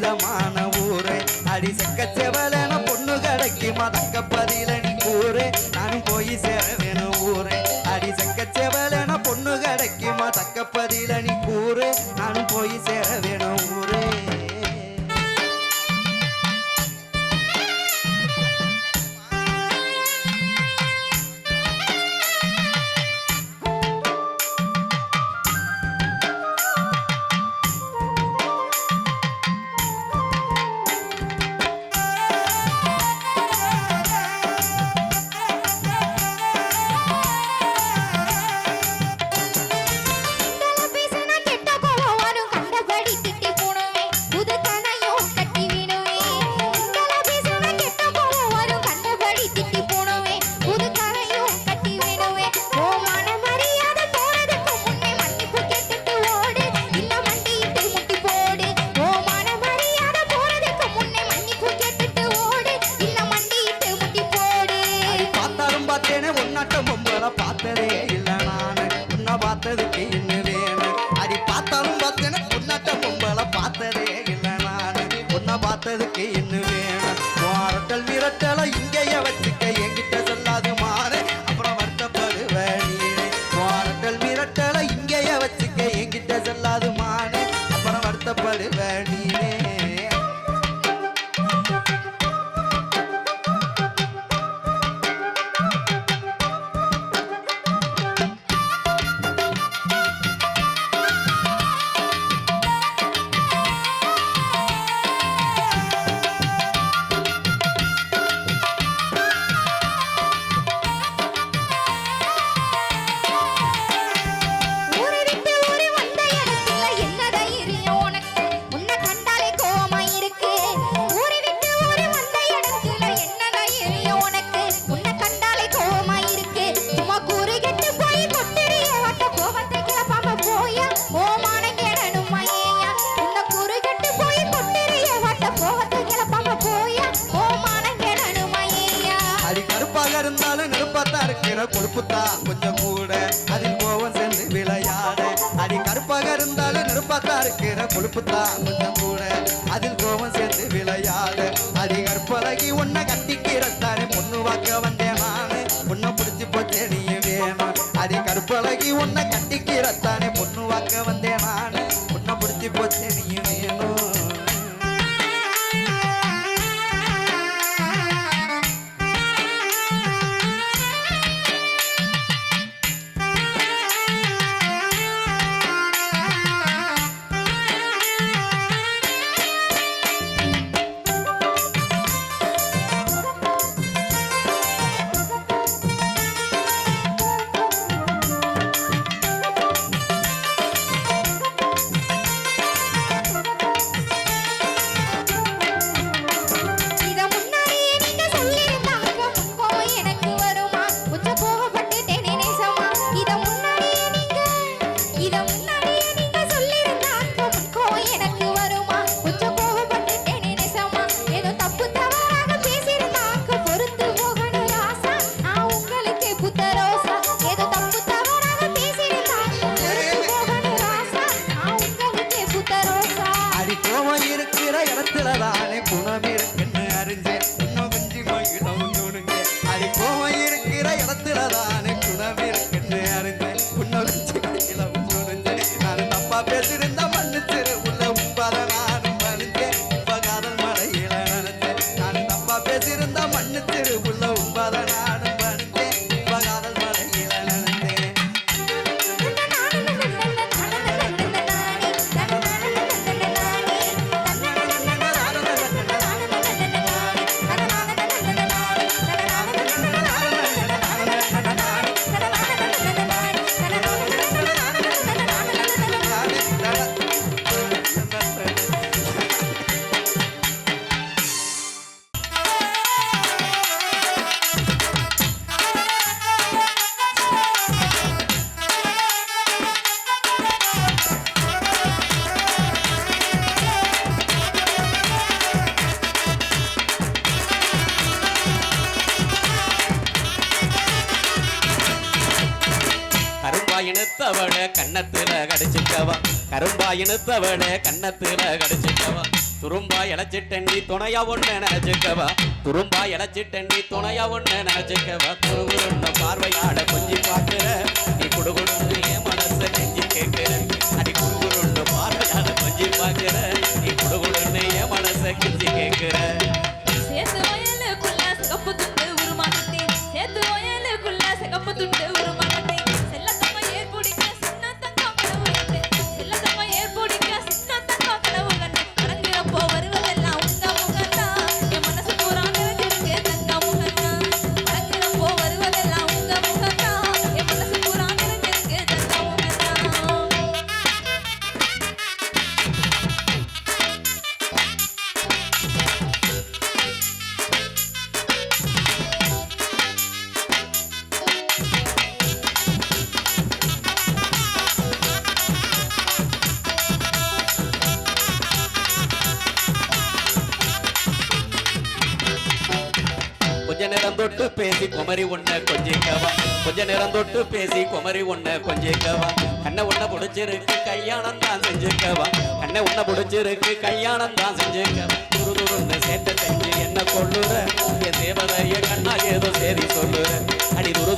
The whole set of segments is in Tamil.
புனிதமான ஊரே. அடி செக்க செவலன பொண்ணு கடைக்கு மதக்க பதிலடி ஊரே நானும் போய் சேர இருந்தாலும் நெருப்பாக்கா இருக்கிற கொழுப்பு தான் கொஞ்சம் கண்ணத்துல கடிச்சிட்டவா. கடிச்சுக்கவா கரும்பா இனத்தவள கன்னத்துல கடிச்சுக்கவா துரும்பா இழைச்சிட்டண்டி துணையா ஒண்ணு நினைச்சுக்கவா. துரும்பா இழைச்சிட்டண்டி துணையா ஒண்ணு நினைச்சுக்கவா. துருவுருண்ட பார்வையாட கொஞ்சி பாக்குற நீ குடுகுடுன்னு என் மனசை நெஞ்சு கேட்கிற கொஞ்ச நேரம் தொட்டு பேசி குமரி ஒன்ன கொஞ்சிக்கவா. கொஞ்ச நேரம் தொட்டு பேசி குமரி ஒன்ன கொஞ்சிக்கவா. கண்ணை உன்ன பிடிச்சிருக்கு கல்யாணம் தான் செஞ்சுக்கவா. கண்ணை உன்ன பிடிச்சிருக்கு கல்யாணம் தான் செஞ்சுக்கவா. துரு துருன்னு சேட்டை செஞ்சு என்ன கொள்ளுற என் தேவதைய கண்ணா ஏதோ சரி சொல்லுற. அடி துரு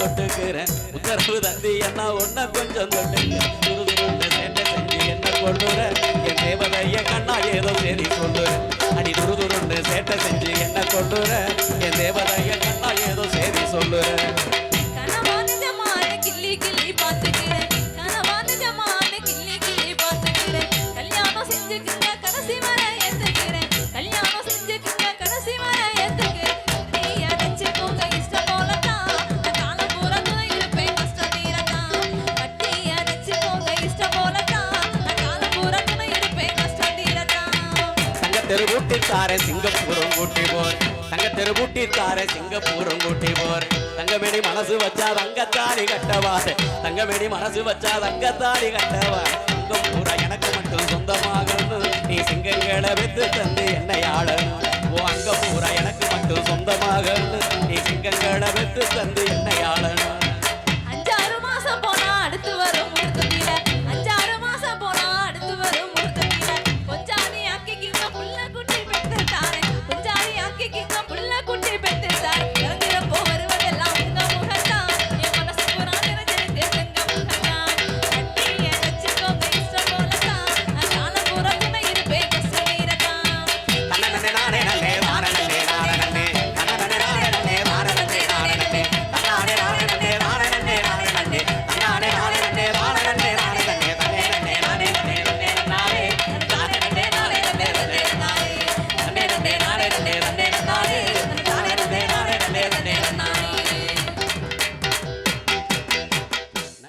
தொட்டுக்கிறேன். உத்தரவு தந்தி என்ன ஒன்ன கொஞ்சம் தொட்டுக்கிறேன் சேட்டை செஞ்சு என்ன கொண்டுறேன்? என் தேவதைய கண்ணா ஏதோ சரி சொல்லுறேன் அடி துருதுருண்டு சேட்டை செஞ்சு என்ன கொண்டுறேன்? என் தேவதைய கண்ணா ஏதோ சரி சொல்லுறேன். கிள்ளி கிள்ளி பார்த்துக்கிறேன். கனவா நிஜமான கிள்ளி கிள்ளி பார்த்துக்கிறேன். கல்யாணம் செஞ்சுக்கிறேன் கூட்டி போர். தங்க தெருவூட்டி தார சிங்கப்பூரம் கூட்டி போர். தங்கமேடி மனசு வச்சா தங்கத்தாடி கட்டவார் தங்கமேடி மனசு வச்சா தங்கத்தாடி கட்டவார் தங்கம் பூரா எனக்கு மட்டும் சொந்தமாகணும் நீ சிங்கங்களை வெத்து தந்து என்னை ஆளணும் ஓ அங்க பூரா எனக்கு மட்டும் சொந்தமாகணும் நீ சிங்கங்களை வெத்து தந்து என்னை ஆளணும்